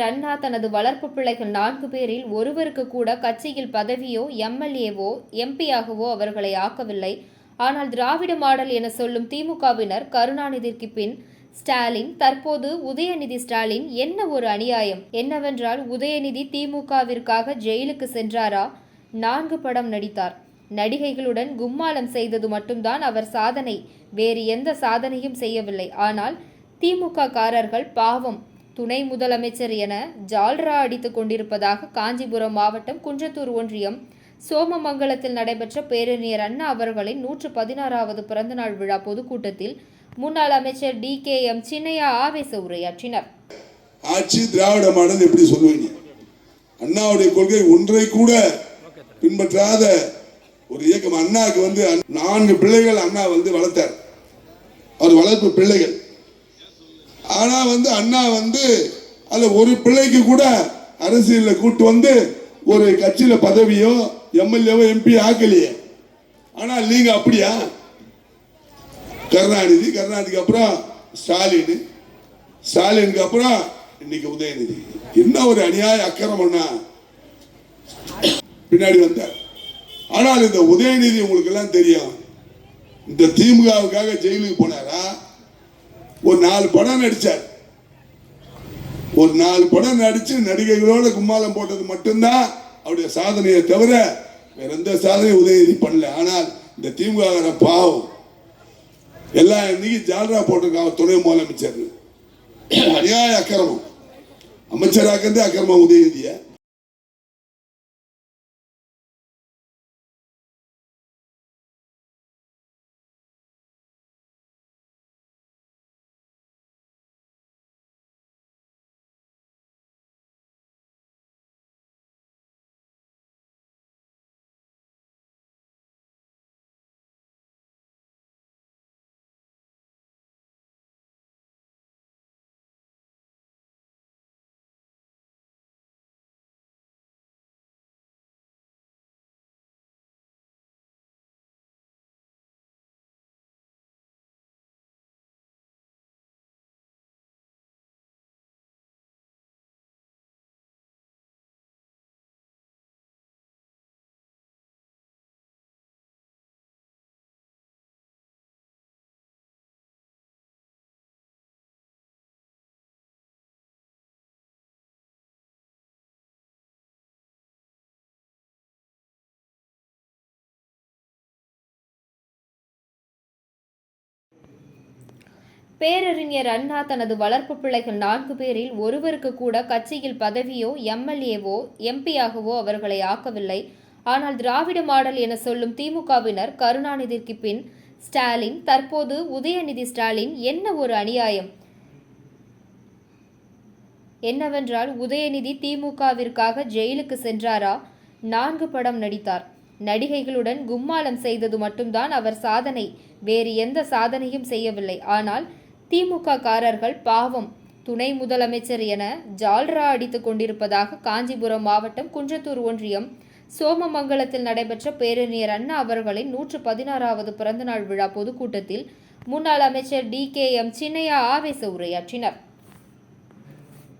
அண்ணா தனது வளர்ப்பு பிள்ளைகள் நான்கு பேரில் ஒருவருக்கு கூட கட்சியில் பதவியோ எம்எல்ஏவோ எம்பியாகவோ அவர்களை ஆக்கவில்லை. ஆனால் திராவிட மாடல் என சொல்லும் திமுகவினர் கருணாநிதிக்கு பின் ஸ்டாலின் தற்போது உதயநிதி ஸ்டாலின் என்ன ஒரு அநியாயம்? என்னவென்றால் உதயநிதி திமுகவிற்காக ஜெயிலுக்கு சென்றாரா? நான்கு படம் நடித்தார். நடிகைகளுடன் கும்மாளம் செய்தது மட்டும்தான் அவர் சாதனை. வேறு எந்த சாதனையும் செய்யவில்லை. ஆனால் திமுக காரர்கள் பாவம். துணை முதலமைச்சர் என ஜால்ரா அடித்துக் கொண்டிருப்பதாக காஞ்சிபுரம் மாவட்டம் குன்றத்தூர் ஒன்றியம் சோமமங்கலத்தில் நடைபெற்ற பேரறிஞர் அண்ணா அவர்களின் நூற்று பதினாறாவது பிறந்தநாள் விழா பொதுக்கூட்டத்தில் முன்னாள் அமைச்சர் டி கே எம் சின்னையா ஆவேச உரையாற்றினர். ஆட்சி திராவிட மாடல் எப்படி சொல்லுவீங்க? அண்ணாவுடைய கொள்கை ஒன்றை கூட பின்பற்றாத ஒரு இயக்கம். அண்ணாவுக்கு வந்து நான்கு பிள்ளைகள் அண்ணா வந்து வளர்த்தார். அவர் வளர்ப்பு பிள்ளைகள். ஆனா வந்து அண்ணா வந்து அதுல ஒரு பிள்ளைக்கு கூட அரசியலில் கூட்டு வந்து ஒரு கட்சியில பதவியோ எம்எல்ஏவோ எம்பி ஆக்கலையே. ஆனா நீங்க அப்படியா? கருணாநிதி கருணாநிதிக்கு அப்புறம் ஸ்டாலின். ஸ்டாலினுக்கு அப்புறம் இன்னைக்கு உதயநிதி. என்ன ஒரு அநியாய அக்கிரமம்னா பின்னாடி வந்தார். ஆனால் இந்த உதயநிதி உங்களுக்கு எல்லாம் தெரியும். இந்த திமுகவுக்காக ஜெயிலுக்கு போனாரா? ஒரு நாலு படம் நடிச்சார். ஒரு நாலு படம் நடிச்சு நடிகைகளோட கும்மாலம் போட்டது மட்டும்தான் அவருடைய சாதனையை தவிர வேற எந்த சாதனையும் உதயநிதி பண்ணல. ஆனால் இந்த திமுக பாவம். எல்லாம் இன்னைக்கு ஜால்ரா போட்டிருக்காங்க துணை முதலமைச்சர் அநியாய அக்கிரமம். அமைச்சராக்கந்தே அக்கிரமம் உதயநிதியை. பேரறிஞர் அண்ணா தனது வளர்ப்பு பிள்ளைகள் நான்கு பேரில் ஒருவருக்கு கூட கட்சியில் பதவியோ எம்எல்ஏவோ எம்பியாகவோ அவர்களை ஆக்கவில்லை. ஆனால் திராவிட மாடல் என சொல்லும் திமுகவினர் கருணாநிதிக்கு பின் ஸ்டாலின் தற்போது உதயநிதி ஸ்டாலின் என்ன ஒரு அநியாயம்? என்னவென்றால் உதயநிதி திமுகவிற்காக ஜெயிலுக்கு சென்றாரா? நான்கு படம் நடித்தார். நடிகைகளுடன் கும்மாளம் செய்தது மட்டும்தான் அவர் சாதனை. வேறு எந்த சாதனையும் செய்யவில்லை. ஆனால் திமுக காரர்கள் பாவம். துணை முதலமைச்சர் என ஜால்ரா அடித்துக் கொண்டிருப்பதாக காஞ்சிபுரம் மாவட்டம் குன்றத்தூர் ஒன்றியம் சோமமங்கலத்தில் நடைபெற்ற பேரறிஞர் அண்ணா அவர்களின் நூற்று பதினாறாவது பிறந்தநாள் விழா பொதுக்கூட்டத்தில் முன்னாள் அமைச்சர் டி கே எம் சின்னையா ஆவேச உரையாற்றினர்.